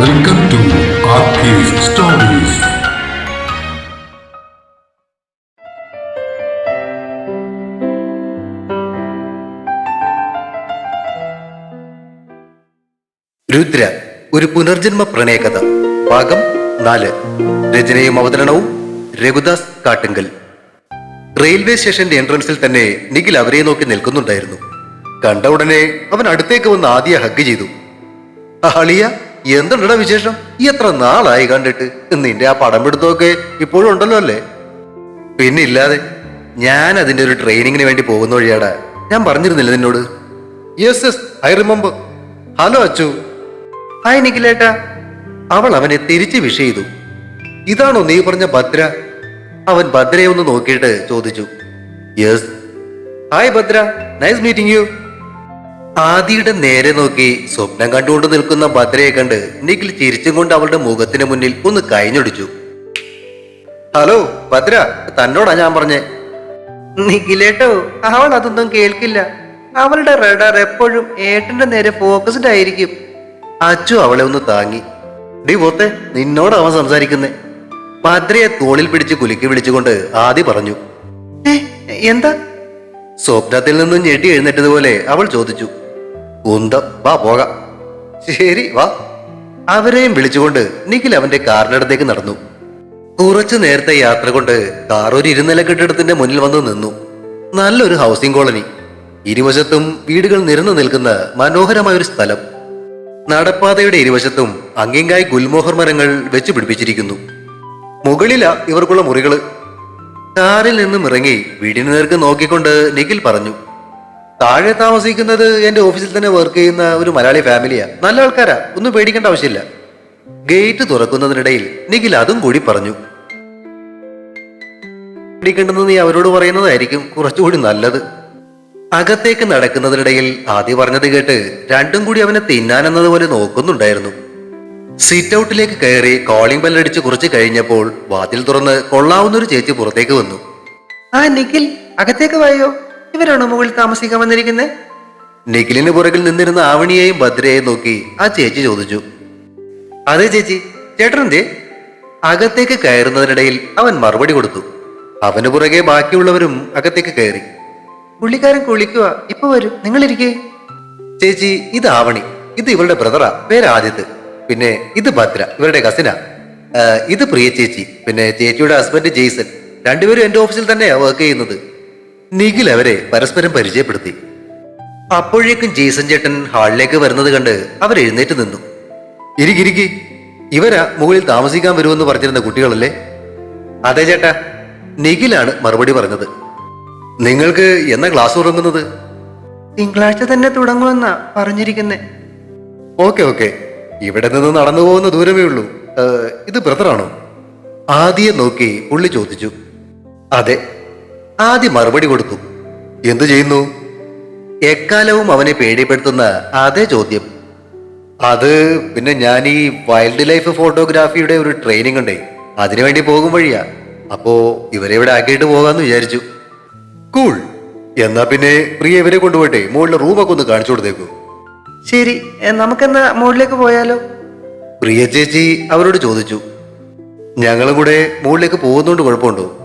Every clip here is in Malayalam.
വെൽക്കം ടു സ്റ്റോറീസ് രുദ്ര ഒരു പുനർജന്മ പ്രണയകഥ. ഭാഗം നാല്. രചനയും അവതരണവും രഘുദാസ് കാട്ടുങ്കൽ. റെയിൽവേ സ്റ്റേഷന്റെ എൻട്രൻസിൽ തന്നെ നിഖിൽ അവരെ നോക്കി നിൽക്കുന്നുണ്ടായിരുന്നു. കണ്ട ഉടനെ അവൻ അടുത്തേക്ക് വന്ന് ആദ്യ ഹഗ് ചെയ്തു. അളിയ എന്തുണ്ടടാ വിശേഷം? എത്ര നാളായി കണ്ടിട്ട്? നിന്റെ ആ പടം പിടുത്തമൊക്കെ ഇപ്പോഴും ഉണ്ടല്ലോ അല്ലേ? പിന്നെ ഇല്ലാതെ ഞാൻ അതിന്റെ ഒരു ട്രെയിനിങ്ങിന് വേണ്ടി പോകുന്ന വഴിയാടാ. ഞാൻ പറഞ്ഞിരുന്നില്ല നിന്നോട്? Yes yes I remember hello Achu. Hi നിഖിലേട്ടാ. അവൾ അവനെ തിരിച്ച് വിഷ് ചെയ്തു. ഇതാണോ നീ പറഞ്ഞ ഭദ്ര? അവൻ ഭദ്രയെ ഒന്ന് നോക്കിയിട്ട് ചോദിച്ചു. Yes hi Bhadra. Nice meeting you ആദിയുടെ നേരെ നോക്കി സ്വപ്നം കണ്ടുകൊണ്ട് നിൽക്കുന്ന ഭദ്രയെ കണ്ട് നിഖിൽ ചിരിച്ചും കൊണ്ട് അവളുടെ മുഖത്തിന് മുന്നിൽ ഒന്ന് കൈഞ്ഞൊടിച്ചു. ഹലോ ഭദ്ര തന്നോടാ ഞാൻ പറഞ്ഞേ. നിഖിലേട്ടോ അവൾ അതൊന്നും കേൾക്കില്ല. അവളുടെ റഡാർ എപ്പോഴും ഏട്ടന്റെ നേരെ ഫോക്കസ്ഡ് ആയിരിക്കും. അച്ചു അവളെ ഒന്ന് താങ്ങി. ഡി പോത്തെ നിന്നോട് അവൻ സംസാരിക്കുന്നേ. ഭദ്രയെ തോളിൽ പിടിച്ച് കുലുക്കി വിളിച്ചുകൊണ്ട് ആദി പറഞ്ഞു. "ഏ, എന്താ? സ്വപ്നത്തിൽ നിന്നും ഞെട്ടി എഴുന്നേറ്റതുപോലെ അവൾ ചോദിച്ചു കുന്തം വാ പോകാം. ശരി വാ. അവരെയും വിളിച്ചുകൊണ്ട് നിഖിൽ അവന്റെ കാറിനടുത്തേക്ക് നടന്നു. കുറച്ചു നേരത്തെ യാത്ര കൊണ്ട് കാർ ഒരു ഇരുനില കെട്ടിടത്തിന്റെ മുന്നിൽ വന്ന് നിന്നു. നല്ലൊരു ഹൗസിംഗ് കോളനി. ഇരുവശത്തും വീടുകൾ നിരന്നു നിൽക്കുന്ന മനോഹരമായ ഒരു സ്ഥലം. നടപ്പാതയുടെ ഇരുവശത്തും അങ്ങിങ്ങായി ഗുൽമോഹർ മരങ്ങൾ വെച്ച് പിടിപ്പിച്ചിരിക്കുന്നു. മുകളിലാ ഇവർക്കുള്ള മുറികൾ. കാറിൽ നിന്നും ഇറങ്ങി വീടിന് നേർക്ക് നോക്കിക്കൊണ്ട് നിഖിൽ പറഞ്ഞു താഴെ താമസിക്കുന്നത് എന്റെ ഓഫീസിൽ തന്നെ വർക്ക് ചെയ്യുന്ന ഒരു മലയാളി ഫാമിലിയാ നല്ല ആൾക്കാരാ ഒന്നും പേടിക്കേണ്ട ആവശ്യമില്ല. ഗേറ്റ് തുറക്കുന്നതിനിടയിൽ നിഖിൽ അതും കൂടി പറഞ്ഞു പേടിക്കേണ്ടെന്ന് നീ അവരോട് പറയുന്നതായിരിക്കും കുറച്ചുകൂടി നല്ലത്. അകത്തേക്ക് നടക്കുന്നതിനിടയിൽ ആദ്യം പറഞ്ഞത് കേട്ട് രണ്ടും കൂടി അവനെ തിന്നാനെന്നതുപോലെ നോക്കുന്നുണ്ടായിരുന്നു. സീറ്റ് ഔട്ടിലേക്ക് കയറി കോളിംഗ് ബെല്ലടിച്ച് കുറച്ച് കഴിഞ്ഞപ്പോൾ വാതിൽ തുറന്ന് കൊള്ളാവുന്ന ഒരു ചേച്ചി പുറത്തേക്ക് വന്നു. ആ നിഖിൽ അകത്തേക്ക് വായോ? ഇവരാണോ മുകളിൽ താമസിക്കാൻ വന്നിരിക്കുന്നത് നിഖിലിന് പുറകിൽ നിന്നിരുന്ന ആവണിയെയും ഭദ്രയെയും നോക്കി ആ ചേച്ചി ചോദിച്ചു. അതെ ചേച്ചി ചേട്ടനെന്തേ? അകത്തേക്ക് കയറുന്നതിനിടയിൽ അവൻ മറുപടി കൊടുത്തു. അവന് പുറകെ ബാക്കിയുള്ളവരും അകത്തേക്ക് കയറി. പുള്ളിക്കാരൻ കുളിക്കുക ഇപ്പൊ വരും നിങ്ങളിരിക്കേ. ചേച്ചി ഇത് ആവണി ഇത് ഇവളുടെ ബ്രദറാ പേര് പിന്നെ ഇത് ഭദ്ര ഇവരുടെ കസിനാ. ഇത് പ്രിയ ചേച്ചി പിന്നെ ചേച്ചിയുടെ ഹസ്ബൻഡ് ജെയ്സൺ. രണ്ടുപേരും എന്റെ ഓഫീസിൽ തന്നെയാ വർക്ക് ചെയ്യുന്നത്. നിഖിൽ അവരെ പരസ്പരം പരിചയപ്പെടുത്തി. അപ്പോഴേക്കും ജെയ്സൺ ചേട്ടൻ ഹാളിലേക്ക് വരുന്നത് കണ്ട് അവർ എഴുന്നേറ്റ് നിന്നു. ഇരിക്കിരിക്കി ഇവരാ മുകളിൽ താമസിക്കാൻ വരുമെന്ന് പറഞ്ഞിരുന്ന കുട്ടികളല്ലേ? അതെ ചേട്ടാ നിഖിലാണ് മറുപടി പറഞ്ഞത്. നിങ്ങൾക്ക് എന്നാ ക്ലാസ് തുടങ്ങുന്നത്? തിങ്കളാഴ്ച തന്നെ തുടങ്ങുമെന്നാ പറഞ്ഞിരിക്കുന്നേ. Okay okay. ഇവിടെ നിന്ന് നടന്നു പോകുന്ന ദൂരമേ ഉള്ളൂ. ഇത് ബ്രദറാണോ ആദ്യം നോക്കി ഉള്ളി ചോദിച്ചു. അതെ ആദ്യം മറുപടി കൊടുത്തു. എന്തു ചെയ്യുന്നു? എക്കാലവും അവനെ പേടിപ്പെടുത്തുന്ന അതേ ചോദ്യം. അത് പിന്നെ ഞാൻ ഈ വൈൽഡ് ലൈഫ് ഫോട്ടോഗ്രാഫിയുടെ ഒരു ട്രെയിനിങ് ഉണ്ടേ. അതിനുവേണ്ടി പോകും വഴിയാ. അപ്പോ ഇവരെ ഇവിടെ ആക്കിയിട്ട് പോകാന്ന് വിചാരിച്ചു. കൂൾ എന്നാ പിന്നെ പ്രിയ ഇവരെ കൊണ്ടുപോയിട്ടെ മുകളിലെ റൂമൊക്കെ ഒന്ന് കാണിച്ചു കൊടുത്തേക്കൂ. ശരി നമുക്കെന്നാ മുകളിലേക്ക് പോയാലോ? പ്രിയ ചേച്ചി അവരോട് ചോദിച്ചു. ഞങ്ങളും കൂടെ മുകളിലേക്ക് പോകുന്നോണ്ട് കുഴപ്പമുണ്ടോ?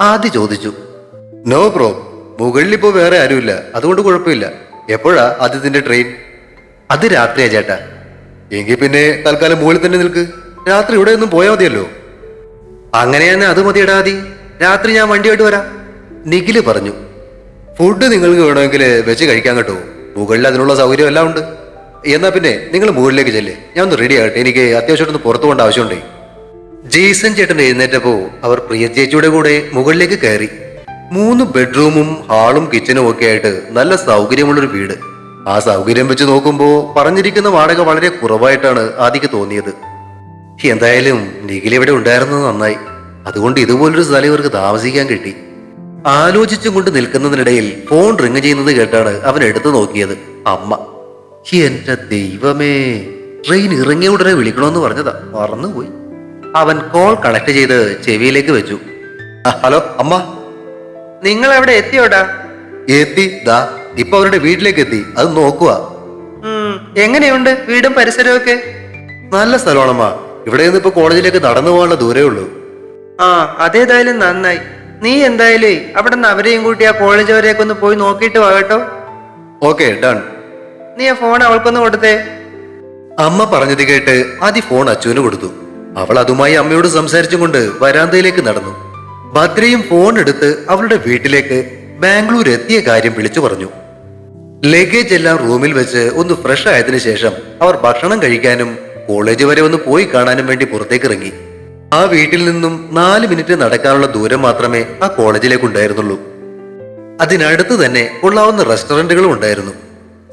ആദ്യം ചോദിച്ചു. നോ പ്രോ മുകളിൽ ഇപ്പോ വേറെ ആരുമില്ല. അതുകൊണ്ട് കുഴപ്പമില്ല. എപ്പോഴാ ആദ്യത്തിന്റെ ട്രെയിൻ അത് രാത്രിയാ ചേട്ടാ. എങ്കിൽ പിന്നെ തൽക്കാലം മുകളിൽ തന്നെ നിൽക്ക്. രാത്രി ഇവിടെ ഒന്നും പോയാൽ മതിയല്ലോ. അങ്ങനെയാണ് അത് മതിയടാ ആദി. രാത്രി ഞാൻ വണ്ടിയായിട്ട് വരാം. നിഖിൽ പറഞ്ഞു. ഫുഡ് നിങ്ങൾക്ക് വേണമെങ്കിൽ വെച്ച് കഴിക്കാൻ കേട്ടോ. മുകളിൽ അതിനുള്ള സൗകര്യം എല്ലാം ഉണ്ട്. എന്നാ പിന്നെ നിങ്ങൾ മുകളിലേക്ക് ചെല്ലേ. ഞാൻ ഒന്ന് റെഡി ആകട്ടെ. എനിക്ക് അത്യാവശ്യമായിട്ടൊന്ന് പുറത്തു പോകേണ്ട ആവശ്യമുണ്ടേ. ജെയ്സൺ ചേട്ടൻ എഴുന്നേറ്റപ്പോ അവർ പ്രിയ ചേച്ചിയുടെ കൂടെ മുകളിലേക്ക് കയറി. മൂന്ന് ബെഡ്റൂമും ഹാളും കിച്ചനും ഒക്കെ ആയിട്ട് നല്ല സൗകര്യമുള്ളൊരു വീട്. ആ സൗകര്യം വെച്ച് നോക്കുമ്പോൾ പറഞ്ഞിരിക്കുന്ന വാടക വളരെ കുറവായിട്ടാണ് ആദ്യക്ക് തോന്നിയത്. എന്തായാലും നിഖിൽ ഇവിടെ ഉണ്ടായിരുന്നത് നന്നായി. അതുകൊണ്ട് ഇതുപോലൊരു സ്ഥലം ഇവർക്ക് താമസിക്കാൻ കിട്ടി. ആലോചിച്ചും കൊണ്ട് നിൽക്കുന്നതിനിടയിൽ ഫോൺ റിങ് ചെയ്യുന്നത് കേട്ടാണ് അവൻ എടുത്തു നോക്കിയത്. അമ്മ. എന്റെ ദൈവമേ. ട്രെയിൻ ഇറങ്ങിയ ഉടനെ വിളിക്കണമെന്ന് പറഞ്ഞതാ. മറന്നുപോയി. അവൻ കോൾ കണക്ട് ചെയ്ത് ചെവിയിലേക്ക് വെച്ചു. ഹലോ അമ്മ. നിങ്ങൾ എവിടെ എത്തിയോടാ? എത്തി ദാ ഇപ്പൊ അവരുടെ വീട്ടിലേക്ക് എത്തി. അത് നോക്കുക എങ്ങനെയുണ്ട് വീടും പരിസരവും ഒക്കെ നല്ല സ്ഥലമാണമ്മ. ഇവിടെ നിന്ന് ഇപ്പൊ കോളേജിലേക്ക് നടന്നു പോകാനുള്ള ദൂരേ ഉള്ളൂ. ആ അതേതായാലും നന്നായി. നീ എന്തായാലും അവിടെ നിന്ന് അവരെയും കൂട്ടി ആ കോളേജ് വരെയൊക്കെ ഒന്ന് പോയി നോക്കിയിട്ട് വാ കേട്ടോ. Okay done. നീ ആ ഫോൺ അവൾക്കൊന്ന് കൊടുത്തേ. അമ്മ പറഞ്ഞത് കേട്ട് ആദ്യ ഫോൺ അച്ചുവിന് കൊടുത്തു. അവൾ അതുമായി അമ്മയോട് സംസാരിച്ചുകൊണ്ട് വരാന്തയിലേക്ക് നടന്നു. ഭദ്രയും ഫോൺ എടുത്ത് അവളുടെ വീട്ടിലേക്ക് ബാംഗ്ലൂർ എത്തിയ കാര്യം വിളിച്ചു പറഞ്ഞു. ലഗേജ് എല്ലാം റൂമിൽ വെച്ച് ഒന്ന് ഫ്രഷ് ആയതിനു ശേഷം അവർ ഭക്ഷണം കഴിക്കാനും കോളേജ് വരെ ഒന്ന് പോയി കാണാനും വേണ്ടി പുറത്തേക്ക് ഇറങ്ങി. ആ വീട്ടിൽ നിന്നും നാല് മിനിറ്റ് നടക്കാനുള്ള ദൂരം മാത്രമേ ആ കോളേജിലേക്ക് ഉണ്ടായിരുന്നുള്ളൂ അതിനടുത്ത് തന്നെ കൊള്ളാവുന്ന റെസ്റ്റോറന്റുകളും ഉണ്ടായിരുന്നു.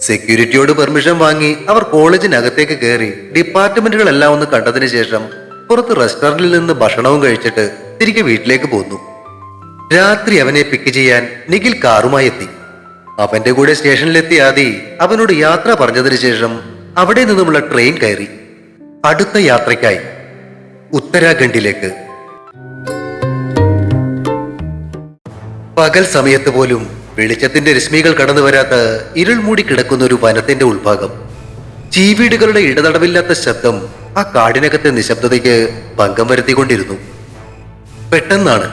സെക്യൂരിറ്റിയോട് പെർമിഷൻ വാങ്ങി അവർ കോളേജിനകത്തേക്ക് കയറി ഡിപ്പാർട്ട്മെന്റുകളെല്ലാം ഒന്ന് കണ്ടതിന് ശേഷം പുറത്ത് റെസ്റ്റോറന്റിൽ നിന്ന് ഭക്ഷണവും കഴിച്ചിട്ട് തിരികെ വീട്ടിലേക്ക് പോന്നു. രാത്രി അവനെ പിക്ക് ചെയ്യാൻ നിഖിൽ കാറുമായി എത്തി. അവന്റെ കൂടെ സ്റ്റേഷനിലെത്തിയ ആദി അവനോട് യാത്ര പറഞ്ഞതിന് ശേഷം അവിടെ നിന്നുമുള്ള ട്രെയിൻ കയറി. അടുത്ത യാത്രയ്ക്കായി ഉത്തരാഖണ്ഡിലേക്ക്. പകൽ സമയത്ത് പോലും വെളിച്ചത്തിന്റെ രശ്മികൾ കടന്നു വരാത്ത ഇരുൾ മൂടി കിടക്കുന്ന ഒരു വനത്തിന്റെ ഉൾഭാഗം. ചീവീടുകളുടെ ഇടതടവില്ലാത്ത ശബ്ദം ആ കാടിനകത്തെ നിശബ്ദതയ്ക്ക് ഭംഗം വരുത്തിക്കൊണ്ടിരുന്നു. പെട്ടെന്നാണ്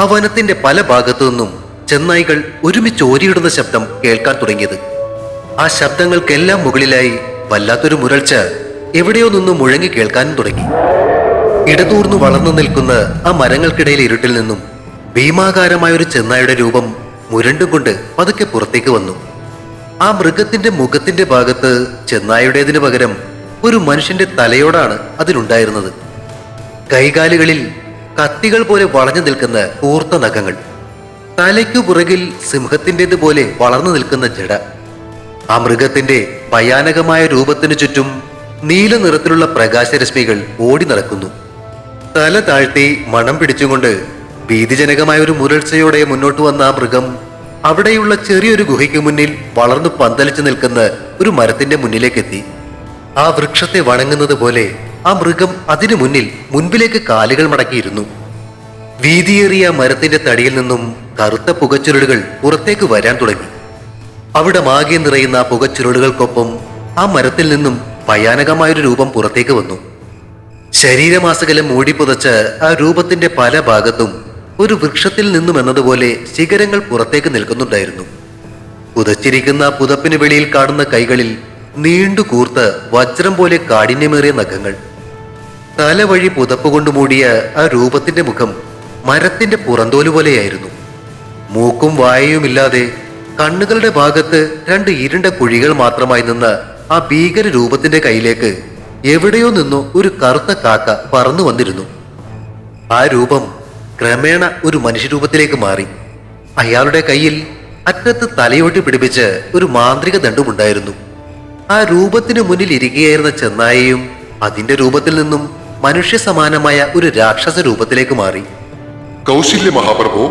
ആ വനത്തിന്റെ പല ഭാഗത്തു നിന്നും ചെന്നായികൾ ഒരുമിച്ച് ഓരിയിടുന്ന ശബ്ദം കേൾക്കാൻ തുടങ്ങിയത്. ആ ശബ്ദങ്ങൾക്കെല്ലാം മുകളിലായി വല്ലാത്തൊരു മുരൾച്ച എവിടെയോ നിന്നും മുഴങ്ങി കേൾക്കാനും തുടങ്ങി. ഇടതൂർന്നു വളർന്നു നിൽക്കുന്ന ആ മരങ്ങൾക്കിടയിൽ ഇരുട്ടിൽ നിന്നും ഭീമാകാരമായ ഒരു ചെന്നായുടെ രൂപം മുരണ്ടും കൊണ്ട് പതുക്കെ പുറത്തേക്ക് വന്നു. ആ മൃഗത്തിന്റെ മുഖത്തിന്റെ ഭാഗത്ത് ചെന്നായുടേതിനു പകരം ഒരു മനുഷ്യന്റെ തലയോടാണ് അതിലുണ്ടായിരുന്നത്. കൈകാലുകളിൽ കത്തികൾ പോലെ വളഞ്ഞു നിൽക്കുന്ന കൂർത്ത നഖങ്ങൾ. തലയ്ക്കു പുറകിൽ സിംഹത്തിന്റെതുപോലെ വളർന്നു നിൽക്കുന്ന ജട. ആ മൃഗത്തിന്റെ ഭയാനകമായ രൂപത്തിനു ചുറ്റും നീല നിറത്തിലുള്ള പ്രകാശരശ്മികൾ ഓടി നടക്കുന്നു. തല താഴ്ത്തി മണം പിടിച്ചുകൊണ്ട് ഭീതിജനകമായ ഒരു മുരൾച്ചയോടെ മുന്നോട്ട് വന്ന ആ മൃഗം അവിടെയുള്ള ചെറിയൊരു ഗുഹയ്ക്ക് മുന്നിൽ വളർന്നു പന്തലിച്ചു നിൽക്കുന്ന ഒരു മരത്തിന്റെ മുന്നിലേക്കെത്തി. ആ വൃക്ഷത്തെ വണങ്ങുന്നത് പോലെ ആ മൃഗം അതിനു മുന്നിൽ മുൻപിലേക്ക് കാലുകൾ മടക്കിയിരുന്നു. വീതിയേറിയ മരത്തിന്റെ തടിയിൽ നിന്നും കറുത്ത പുകച്ചുരുളുകൾ പുറത്തേക്ക് വരാൻ തുടങ്ങി. അവിടെ മാകെ നിറയുന്ന പുകച്ചുരുളുകൾക്കൊപ്പം ആ മരത്തിൽ നിന്നും ഭയാനകമായൊരു രൂപം പുറത്തേക്ക് വന്നു. ശരീരമാസകലം മൂടിപ്പുതച്ച് ആ രൂപത്തിന്റെ പല ഭാഗത്തും ഒരു വൃക്ഷത്തിൽ നിന്നും എന്നതുപോലെ ശിഖരങ്ങൾ പുറത്തേക്ക് നിൽക്കുന്നുണ്ടായിരുന്നു. പുതച്ചിരിക്കുന്ന പുതപ്പിന് വെളിയിൽ കാണുന്ന കൈകളിൽ നീണ്ടു കൂർത്ത് വജ്രം പോലെ കാഠിന്യമേറിയ നഖങ്ങൾ. തലവഴി പുതപ്പ് കൊണ്ട് മൂടിയ ആ രൂപത്തിന്റെ മുഖം മരത്തിന്റെ പുറന്തോൽ പോലെയായിരുന്നു. മൂക്കും വായയുമില്ലാതെ കണ്ണുകളുടെ ഭാഗത്ത് രണ്ട് ഇരുണ്ട കുഴികൾ മാത്രമായി നിന്ന ആ ഭീകര രൂപത്തിന്റെ കയ്യിലേക്ക് എവിടെയോ നിന്നോ ഒരു കറുത്ത കാക്ക പറന്നു വന്നിരുന്നു. ആ രൂപം ക്രമേണ ഒരു മനുഷ്യരൂപത്തിലേക്ക് മാറി. അയാളുടെ കയ്യിൽ അറ്റത്ത് തലയോട്ടി പിടിപ്പിച്ച് ഒരു മാന്ത്രിക ദണ്ഡുമുണ്ടായിരുന്നു. ആ രൂപത്തിനു മുന്നിൽ ഇരിക്കുകയായിരുന്ന ചെന്നായയും അതിന്റെ രൂപത്തിൽ നിന്നും മനുഷ്യ സമാനമായ ഒരു രാക്ഷസ രൂപത്തിലേക്ക് മാറി. കൗശല്യ മഹാപ്രഭു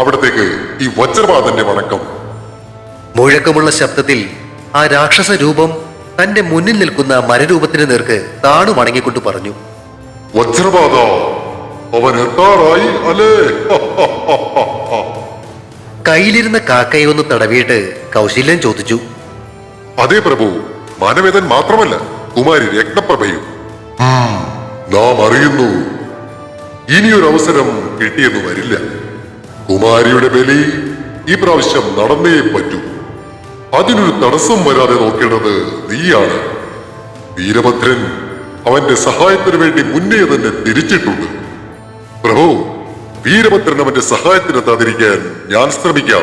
അവിടത്തേക്ക് ഈ വജ്രപാതന്റെ വണക്കം. മുഴക്കമുള്ള ശബ്ദത്തിൽ ആ രാക്ഷസ രൂപം തന്റെ മുന്നിൽ നിൽക്കുന്ന മരരൂപത്തിന് നേർക്ക് താണു വണങ്ങിക്കൊണ്ട് പറഞ്ഞു. വജ്രപാത അവൻ എത്താറായി അല്ലേ? കയ്യിലിരുന്ന കാക്കയെ ഒന്ന് തടവിയിട്ട് കൗശല്യൻ ചോദിച്ചു. അതേ പ്രഭു മാനവേദൻ മാത്രമല്ല കുമാരി രത്നപ്രഭയും. നാം അറിയുന്നു ഇനിയൊരു അവസരം കിട്ടിയെന്ന് വരില്ല. കുമാരിയുടെ ബലി ഈ പ്രാവശ്യം നടന്നേ പറ്റൂ. അതിനൊരു തടസ്സം വരാതെ നോക്കേണ്ടത് നീയാണ്. വീരഭദ്രൻ അവന്റെ സഹായത്തിനു വേണ്ടി മുന്നേ തന്നെ തിരിച്ചിട്ടുണ്ട്. പ്രഭു വീരഭദ്രൻ അവന്റെ സഹായത്തിനെത്താതിരിക്കാൻ ഞാൻ ശ്രമിക്കാം.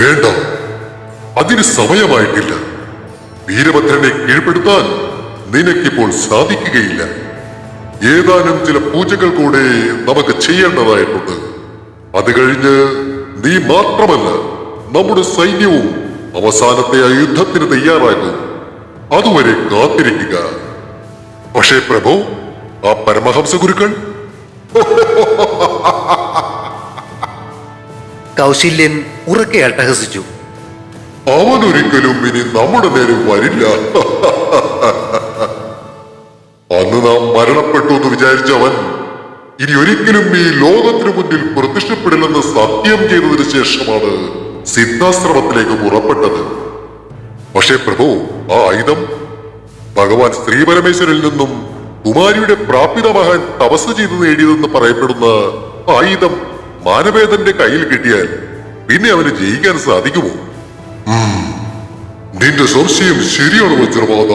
വേണ്ട. അതിന് സമയമായിട്ടില്ല. വീരഭദ്രനെ കീഴ്പ്പെടുത്താൻ നിനക്കിപ്പോൾ സാധിക്കുകയില്ല. ഏതാനും ചില പൂജകൾ കൂടെ നമുക്ക് ചെയ്യേണ്ടതായിട്ടുണ്ട്. അത് കഴിഞ്ഞ് നീ മാത്രമല്ല നമ്മുടെ സൈന്യവും അവസാനത്തെ ആ യുദ്ധത്തിന് തയ്യാറാകും. അതുവരെ കാത്തിരിക്കുക. പക്ഷേ പ്രഭു ആ പരമഹംസ ഗുരുക്കൾ കൗശല്യൻ ഉറക്കെ അട്ടഹസിച്ചു. അവനൊരിക്കലും ഇനി നമ്മുടെ നേരെ വരില്ല. അന്ന് നാം മരണപ്പെട്ടു എന്ന് വിചാരിച്ചവൻ ഇനി ഒരിക്കലും ഈ ലോകത്തിനു മുന്നിൽ പ്രത്യക്ഷപ്പെടില്ലെന്ന് സത്യം ചെയ്തതിനു ശേഷമാണ് സിദ്ധാശ്രമത്തിലേക്ക് പുറപ്പെട്ടത്. പക്ഷേ പ്രഭു ആ ആയുധം ഭഗവാൻ ശ്രീപരമേശ്വരിൽ നിന്നും കുമാരിയുടെ പ്രാപിത മഹാൻ തപസ് ചെയ്ത് നേടിയതെന്ന് പറയപ്പെടുന്ന ആയുധം മാനവേദന്റെ കയ്യിൽ കിട്ടിയാൽ പിന്നെ അവന് ജയിക്കാൻ സാധിക്കുമോ. നിന്റെ സംശയം ശരിയാണ് വജ്രപാത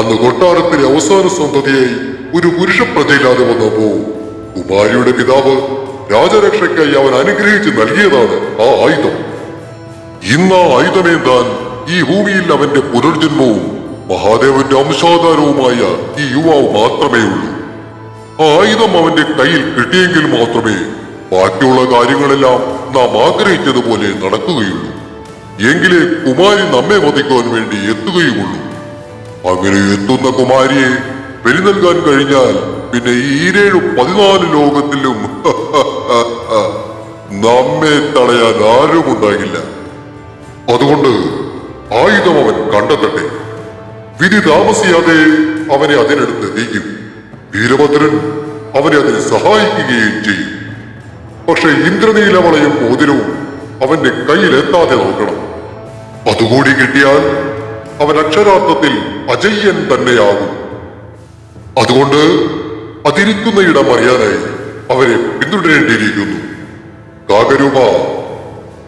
അന്ന് കൊട്ടാരത്തിലെ അവസാന സന്തതിയായി ഒരു പുരുഷ പ്രജയില്ലാതെ വന്നപ്പോ കുമാരിയുടെ പിതാവ് രാജരക്ഷയ്ക്കായി അവൻ അനുഗ്രഹിച്ച് നൽകിയതാണ് ആ ആയുധം. ഇന്ന് ആ ആയുധമേന്താൻ ഈ ഭൂമിയിൽ അവന്റെ പുനർജന്മവും മഹാദേവന്റെ അംശാധാരവുമായ ഈ യുവാവ് മാത്രമേ ഉള്ളൂ ആയുധം അവന്റെ കയ്യിൽ കിട്ടിയെങ്കിൽ മാത്രമേ ബാക്കിയുള്ള കാര്യങ്ങളെല്ലാം നാം ആഗ്രഹിച്ചതുപോലെ നടക്കുകയുള്ളൂ. എങ്കിലേ കുമാരി നമ്മെ വധിക്കുവാൻ വേണ്ടി എത്തുകയുമുള്ളൂ അങ്ങനെ എത്തുന്ന കുമാരിയെ ബലി നൽകാൻ കഴിഞ്ഞാൽ പിന്നെ ഈരേഴു പതിനാല് ലോകത്തിലും നമ്മെ തടയാൻ ആരും ഉണ്ടാകില്ല അതുകൊണ്ട് ആയുധം അവൻ കണ്ടെത്തട്ടെ. വിധി താമസിയാതെ അവനെ അതിനടുത്ത് നീക്കും. വീരഭദ്രൻ അവനെ അതിന് സഹായിക്കുകയും ചെയ്യും. പക്ഷെ ഇന്ദ്രനീലവളയും മോതിരവും അവന്റെ കയ്യിലെത്താതെ നോക്കണം. അതുകൂടി കിട്ടിയാൽ അവൻ അക്ഷരാർത്ഥത്തിൽ അജയ്യൻ തന്നെയാകും. അതുകൊണ്ട് അതിരിക്കുന്ന ഇടം അറിയാനായി അവരെ പിന്തുടരേണ്ടിയിരിക്കുന്നു. കാകരൂപ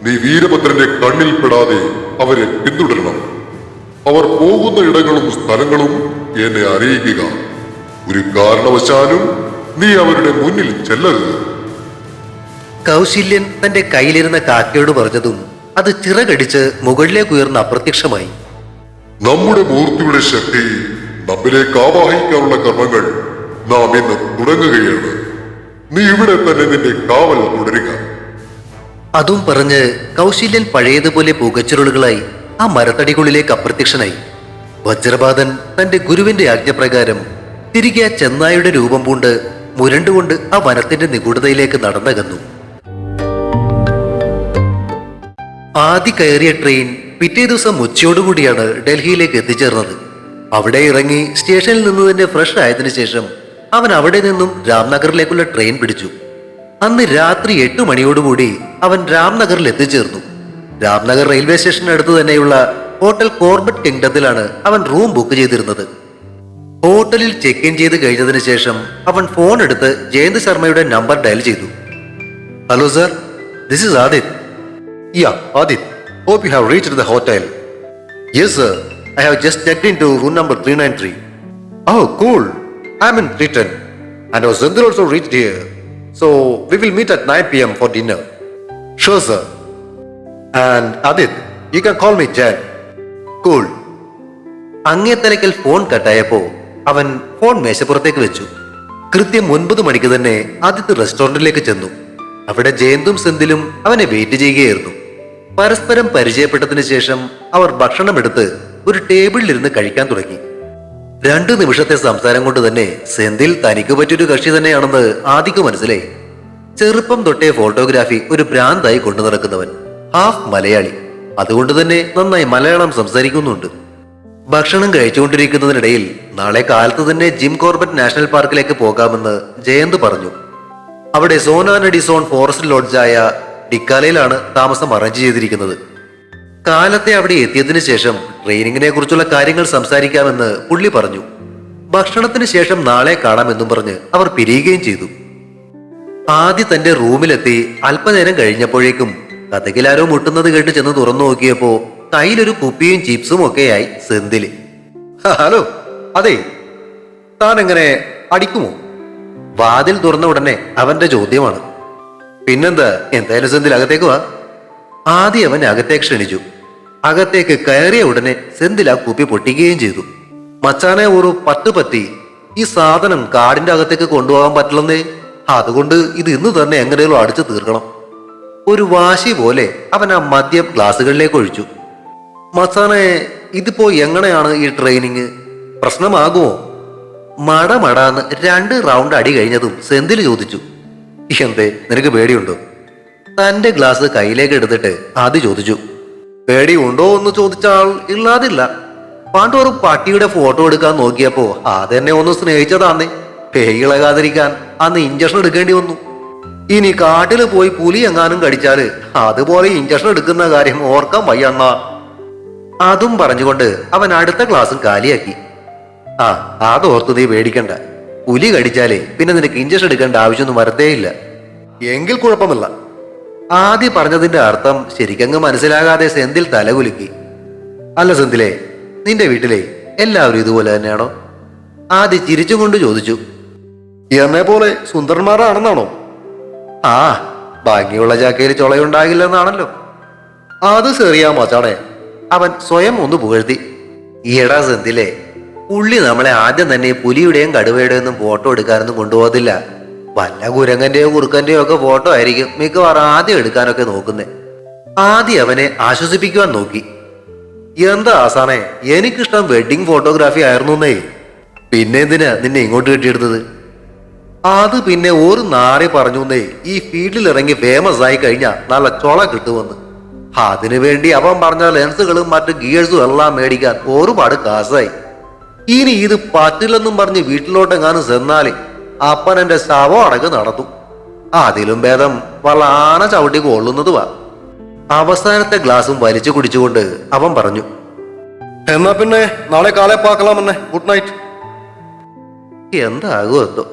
നീ വീരഭദ്രന്റെ കണ്ണിൽപ്പെടാതെ അവരെ പിന്തുടരണം. അവർ പോകുന്ന ഇടങ്ങളും സ്ഥലങ്ങളും എന്നെ അറിയിക്കുക. ഒരു കാരണവശാലും നീ അവരുടെ മുന്നിൽ ചെല്ലരുത്. കൗശല്യൻ തന്റെ കയ്യിലിരുന്ന കാക്കയോട് പറഞ്ഞതും അത് ചിറകടിച്ച് മുകളിലേക്ക് ഉയർന്ന് അപ്രത്യക്ഷമായി. നമ്മുടെ മൂർത്തിയുടെ ശക്തി നമ്മിലേക്ക് ആവാഹിക്കാനുള്ള കർമ്മങ്ങൾ നാം ഇന്ന് തുടങ്ങുകയാണ്. നീ ഇവിടെ തന്നെ നിന്റെ കാവൽ തുടരുക. അതും പറഞ്ഞ് കൗശല്യൻ പഴയതുപോലെ പുകച്ചുരുളുകളായി ആ മരത്തടികളിലേക്ക് അപ്രത്യക്ഷനായി. വജ്രപാതൻ തന്റെ ഗുരുവിന്റെ ആജ്ഞപ്രകാരം തിരികെ ആ ചെന്നായുടെ രൂപം പൂണ്ട് മുരണ്ടുകൊണ്ട് ആ വനത്തിന്റെ നിഗൂഢതയിലേക്ക് നടന്നകന്നു. ആദ്യ കയറിയ ട്രെയിൻ പിറ്റേ ദിവസം ഉച്ചയോടുകൂടിയാണ് ഡൽഹിയിലേക്ക് എത്തിച്ചേർന്നത്. അവിടെ ഇറങ്ങി സ്റ്റേഷനിൽ നിന്ന് തന്നെ ഫ്രഷ് ആയതിനു ശേഷം അവൻ അവിടെ നിന്നും രാംനഗറിലേക്കുള്ള ട്രെയിൻ പിടിച്ചു. അന്ന് രാത്രി എട്ട് മണിയോടുകൂടി അവൻ രാംനഗറിൽ എത്തിച്ചേർന്നു. രാംനഗർ റെയിൽവേ സ്റ്റേഷന് അടുത്ത് തന്നെയുള്ള ഹോട്ടൽ കോർബറ്റ് കിങ്ഡത്തിലാണ് അവൻ റൂം ബുക്ക് ചെയ്തിരുന്നത്. ഹോട്ടലിൽ ചെക്ക് ഇൻ ചെയ്ത് കഴിഞ്ഞതിന് ശേഷം അവൻ ഫോൺ എടുത്ത് ജയന്ത് ശർമ്മയുടെ നമ്പർ ഡയൽ ചെയ്തു. Hello sir this is Adit ya Adit hope you have reached the hotel yes sir I have just check in to room number three nine three oh cool I mean three ten and also reach here so we will meet at nine P M for dinner sure sir Adit, you can call me me Cool. അങ്ങേ അങ്ങേത്തലയ്ക്കൽ ഫോൺ കട്ടായപ്പോ അവൻ ഫോൺ മേശപ്പുറത്തേക്ക് വെച്ചു. കൃത്യം ഒൻപത് മണിക്ക് തന്നെ ആദ്യത്തെ റെസ്റ്റോറന്റിലേക്ക് ചെന്നു. അവിടെ ജയന്തും സെന്തിലും അവനെ വെയിറ്റ് ചെയ്യുകയായിരുന്നു. പരസ്പരം പരിചയപ്പെട്ടതിന് ശേഷം അവർ ഭക്ഷണമെടുത്ത് ഒരു ടേബിളിലിരുന്ന് കഴിക്കാൻ തുടങ്ങി. രണ്ടു നിമിഷത്തെ സംസാരം കൊണ്ട് തന്നെ സെന്തിൽ തനിക്ക് പറ്റിയൊരു കക്ഷി തന്നെയാണെന്ന് ആദിക്ക് മനസ്സിലായി. ചെറുപ്പം തൊട്ടേ ഫോട്ടോഗ്രാഫി ഒരു ഭ്രാന്തായി കൊണ്ടു നടക്കുന്നവൻ. ഹാഫ് മലയാളി അതുകൊണ്ട് തന്നെ നന്നായി മലയാളം സംസാരിക്കുന്നുണ്ട്. ഭക്ഷണം കഴിച്ചുകൊണ്ടിരിക്കുന്നതിനിടയിൽ നാളെ കാലത്ത് തന്നെ ജിം കോർബറ്റ് നാഷണൽ പാർക്കിലേക്ക് പോകാമെന്ന് ജയന്ത് പറഞ്ഞു. അവിടെ സോനാനഡി സോൺ ഫോറസ്റ്റ് ലോഡ്ജായ ഡിക്കാലയിലാണ് താമസം അറേഞ്ച് ചെയ്തിരിക്കുന്നത്. കാലത്തെ അവിടെ എത്തിയതിനു ശേഷം ട്രെയിനിങ്ങിനെ കുറിച്ചുള്ള കാര്യങ്ങൾ സംസാരിക്കാമെന്ന് പുള്ളി പറഞ്ഞു. ഭക്ഷണത്തിന് ശേഷം നാളെ കാണാമെന്നും പറഞ്ഞ് അവർ പിരിയുകയും ചെയ്തു. ആദ്യ തന്റെ റൂമിലെത്തി അല്പനേരം കഴിഞ്ഞപ്പോഴേക്കും കഥകിലാരോ മുട്ടുന്നത് കേട്ട് ചെന്ന് തുറന്നു നോക്കിയപ്പോ കയ്യിലൊരു കുപ്പിയും ചിപ്സും ഒക്കെയായി സെന്തിൽ. ഹലോ. അതെ താൻ എങ്ങനെ അടിക്കുമോ? വാതിൽ തുറന്ന ഉടനെ അവന്റെ ചോദ്യമാണ്. പിന്നെന്താ എന്തായാലും സെന്തിൽ അകത്തേക്ക് വാ. ആദ്യം അവൻ അകത്തേക്ക് ക്ഷണിച്ചു. അകത്തേക്ക് കയറിയ ഉടനെ സെന്തിൽ ആ കുപ്പി പൊട്ടിക്കുകയും ചെയ്തു. മച്ചാനെ ഒരു പത്ത് പറ്റി ഈ സാധനം കാടിന്റെ അകത്തേക്ക് കൊണ്ടുപോകാൻ പറ്റില്ലെന്നേ? അതുകൊണ്ട് ഇത് ഇന്ന് തന്നെ എങ്ങനെയും അടിച്ചു തീർക്കണം. ഒരു വാശി പോലെ അവൻ ആ മദ്യം ഗ്ലാസുകളിലേക്ക് ഒഴിച്ചു. മസാനെ ഇതിപ്പോ എങ്ങനെയാണ് ഈ ട്രെയിനിങ് പ്രശ്നമാകുമോ? മട മടാന്ന് രണ്ട് റൗണ്ട് അടി കഴിഞ്ഞതും സെന്തിൽ ചോദിച്ചു. എന്തേ നിനക്ക് പേടിയുണ്ടോ? തന്റെ ഗ്ലാസ് കയ്യിലേക്ക് എടുത്തിട്ട് ആദ്യ ചോദിച്ചു. പേടി ഉണ്ടോ എന്ന് ചോദിച്ചാൽ ഇല്ലാതില്ല. പാണ്ടോറ് ഒരു പട്ടിയുടെ ഫോട്ടോ എടുക്കാൻ നോക്കിയപ്പോ അതെന്നെ ഒന്ന് സ്നേഹിച്ചതാന്നേ. പേയിളകാതിരിക്കാൻ അന്ന് ഇഞ്ചക്ഷൻ എടുക്കേണ്ടി വന്നു. ഇനി കാട്ടിൽ പോയി പുലി എങ്ങാനും കടിച്ചാൽ അതുപോലെ ഇഞ്ചക്ഷൻ എടുക്കുന്ന കാര്യം ഓർക്കാൻ വയ്യണ്ണ അതും പറഞ്ഞുകൊണ്ട് അവൻ അടുത്ത ക്ലാസ്സും കാലിയാക്കി. ആ അത് ഓർത്ത് നീ പേടിക്കണ്ട. പുലി കടിച്ചാലേ പിന്നെ നിനക്ക് ഇഞ്ചക്ഷൻ എടുക്കേണ്ട ആവശ്യമൊന്നും വരത്തേയില്ല എങ്കിൽ കുഴപ്പമില്ല. ആദ്യം പറഞ്ഞതിന്റെ അർത്ഥം ശരിക്കങ്ങ് മനസ്സിലാകാതെ സെന്തിൽ തലകുലുക്കി അല്ല സെന്തിലെ നിന്റെ വീട്ടിലെ എല്ലാവരും ഇതുപോലെ തന്നെയാണോ? ആദ്യം ചിരിച്ചുകൊണ്ട് ചോദിച്ചു. എന്നെ പോലെ സുന്ദരന്മാരാണെന്നാണോ? ആ ഭംഗിയുള്ള ചാക്കയിൽ ചുളയുണ്ടാകില്ലെന്നാണല്ലോ. അത് ചെറിയ മച്ചാണേ അവൻ സ്വയം ഒന്ന് പുകഴ്ത്തി. ഈടാ സെന്തിലെ പുള്ളി നമ്മളെ ആദ്യം തന്നെ പുലിയുടെയും കടുവയുടെയും ഒന്നും ഫോട്ടോ എടുക്കാനൊന്നും കൊണ്ടുപോകത്തില്ല. വല്ല കുരങ്ങന്റെയോ കുറുക്കന്റെയോ ഒക്കെ ഫോട്ടോ ആയിരിക്കും മിക്കവാറും ആദ്യം എടുക്കാനൊക്കെ നോക്കുന്നേ. ആദ്യം അവനെ ആശ്വസിപ്പിക്കുവാൻ നോക്കി. എന്താ ആസാണേ എനിക്കിഷ്ടം വെഡിങ് ഫോട്ടോഗ്രാഫി ആയിരുന്നു പിന്നെ എന്തിനാ നിന്നെ ഇങ്ങോട്ട് കെട്ടിയെടുത്തത്? അത് പിന്നെ ഒരു നാറി പറഞ്ഞുന്നേ ഈ ഫീൽഡിൽ ഇറങ്ങി ഫേമസ് ആയി കഴിഞ്ഞാൽ നല്ല ചൊള കിട്ടുമെന്ന്. അതിനു വേണ്ടി അവൻ പറഞ്ഞ ലെൻസുകളും മറ്റു ഗിയേഴ്സും എല്ലാം മേടിക്കാൻ ഒരുപാട് കാശായി. ഇനി ഇത് പറ്റില്ലെന്നും പറഞ്ഞ് വീട്ടിലോട്ടെങ്ങാനും ചെന്നാൽ അപ്പൻ എന്റെ ശവം അടക്കം നടത്തും. അതിലും ഭേദം വല്ല ആന ചവിട്ടി കൊള്ളുന്നത് വാ. അവസാനത്തെ ഗ്ലാസും വലിച്ചു കുടിച്ചുകൊണ്ട് അവൻ പറഞ്ഞു എന്നാ പിന്നെ നാളെ കാലെ പാക്കലാമെന്നെ ഗുഡ് നൈറ്റ്. എന്താകുമോ എന്തോ.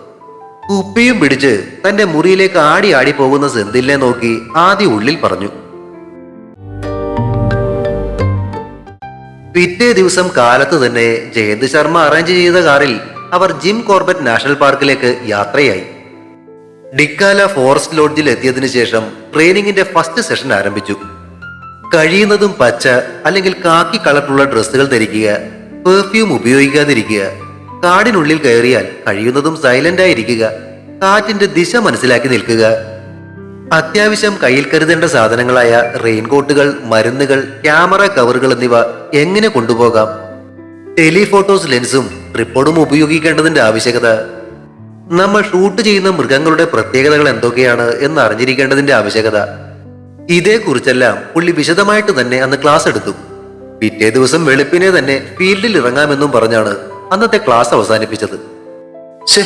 കുപ്പിയും പിടിച്ച് തന്റെ മുറിയിലേക്ക് ആടി ആടി പോകുന്ന സെന്തിലിനെ നോക്കി ആദ്യ ഉള്ളിൽ പറഞ്ഞു. പിറ്റേ ദിവസം കാലത്ത് തന്നെ ജയന്ത് ശർമ്മ അറേഞ്ച് ചെയ്ത കാറിൽ അവർ ജിം കോർബറ്റ് നാഷണൽ പാർക്കിലേക്ക് യാത്രയായി. ഡിക്കാല ഫോറസ്റ്റ് ലോഡ്ജിൽ എത്തിയതിനു ശേഷം ട്രെയിനിങ്ങിന്റെ ഫസ്റ്റ് സെഷൻ ആരംഭിച്ചു. കഴിയുന്നതും പച്ച അല്ലെങ്കിൽ കാക്കി കളറുള്ള ഡ്രസ്സുകൾ ധരിക്കുക പെർഫ്യൂം ഉപയോഗിക്കാതിരിക്കുക കാടിനുള്ളിൽ കയറിയാൽ കഴിയുന്നതും സൈലന്റ് ആയിരിക്കുക. കാറ്റിന്റെ ദിശ മനസ്സിലാക്കി നിൽക്കുക. അത്യാവശ്യം കയ്യിൽ കരുതേണ്ട സാധനങ്ങളായ റെയിൻകോട്ടുകൾ മരുന്നുകൾ ക്യാമറ കവറുകൾ എന്നിവ എങ്ങനെ കൊണ്ടുപോകാം? ടെലിഫോട്ടോസ് ലെൻസും ട്രിപ്പോഡും ഉപയോഗിക്കേണ്ടതിന്റെ ആവശ്യകത. നമ്മൾ ഷൂട്ട് ചെയ്യുന്ന മൃഗങ്ങളുടെ പ്രത്യേകതകൾ എന്തൊക്കെയാണ് എന്ന് അറിഞ്ഞിരിക്കേണ്ടതിന്റെ ആവശ്യകത. ഇതേക്കുറിച്ചെല്ലാം പുള്ളി വിശദമായിട്ട് തന്നെ അന്ന് ക്ലാസ് എടുത്തു. പിറ്റേ ദിവസം വെളുപ്പിനെ തന്നെ ഫീൽഡിൽ ഇറങ്ങാമെന്നും പറഞ്ഞാണ് അന്നത്തെ ക്ലാസ് അവസാനിപ്പിച്ചത്. ഛേ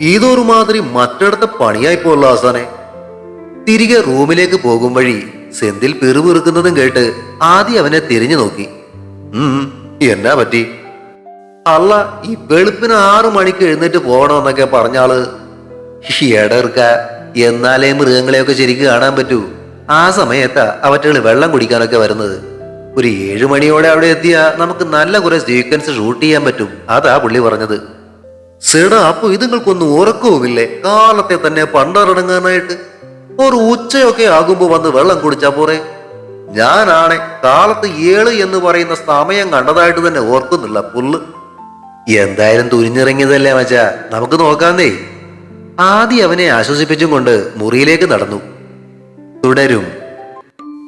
ഇതൊരുമാതിരി മറ്റിടത്തെ പണിയായി അവസാനെ തിരികെ റൂമിലേക്ക് പോകും വഴി സെന്തിൽ പിറുപിറുക്കുന്നതും കേട്ട് ആദ്യം അവനെ തിരിഞ്ഞു നോക്കി. ഉം എന്നാ പറ്റി? അല്ല ഈ വെളുപ്പിന് ആറു മണിക്ക് എഴുന്നേറ്റ് പോകണമെന്നൊക്കെ പറഞ്ഞാൾ എടർക്ക എന്നാലേ മൃഗങ്ങളെയൊക്കെ ശരിക്ക് കാണാൻ പറ്റൂ. ആ സമയത്താ അവറ്റകൾ വെള്ളം കുടിക്കാനൊക്കെ വരുന്നത്. ഒരു ഏഴു മണിയോടെ അവിടെ എത്തിയ നമുക്ക് നല്ല കുറെ സീക്വൻസ് ഷൂട്ട് ചെയ്യാൻ പറ്റും. അതാ പുള്ളി പറഞ്ഞത്. സെടാ അപ്പൊ ഇതുങ്ങൾക്കൊന്നും ഉറക്കവുമില്ലേ? കാലത്തെ തന്നെ പണ്ടറടങ്ങാനായിട്ട് ഒരു ഉച്ചയൊക്കെ ആകുമ്പോ വന്ന് വെള്ളം കുടിച്ചാ പോരെ? ഞാനാണെ കാലത്ത് ഏഴ് എന്ന് പറയുന്ന സമയം കണ്ടതായിട്ട് തന്നെ ഓർക്കുന്നില്ല പുല്ല്. എന്തായാലും തുരിഞ്ഞിറങ്ങിയതല്ലേ മച്ചാ? നമുക്ക് നോക്കാന്നേ. ആദ്യം അവനെ ആശ്വസിപ്പിച്ചും കൊണ്ട് മുറിയിലേക്ക് നടന്നു. തുടരും.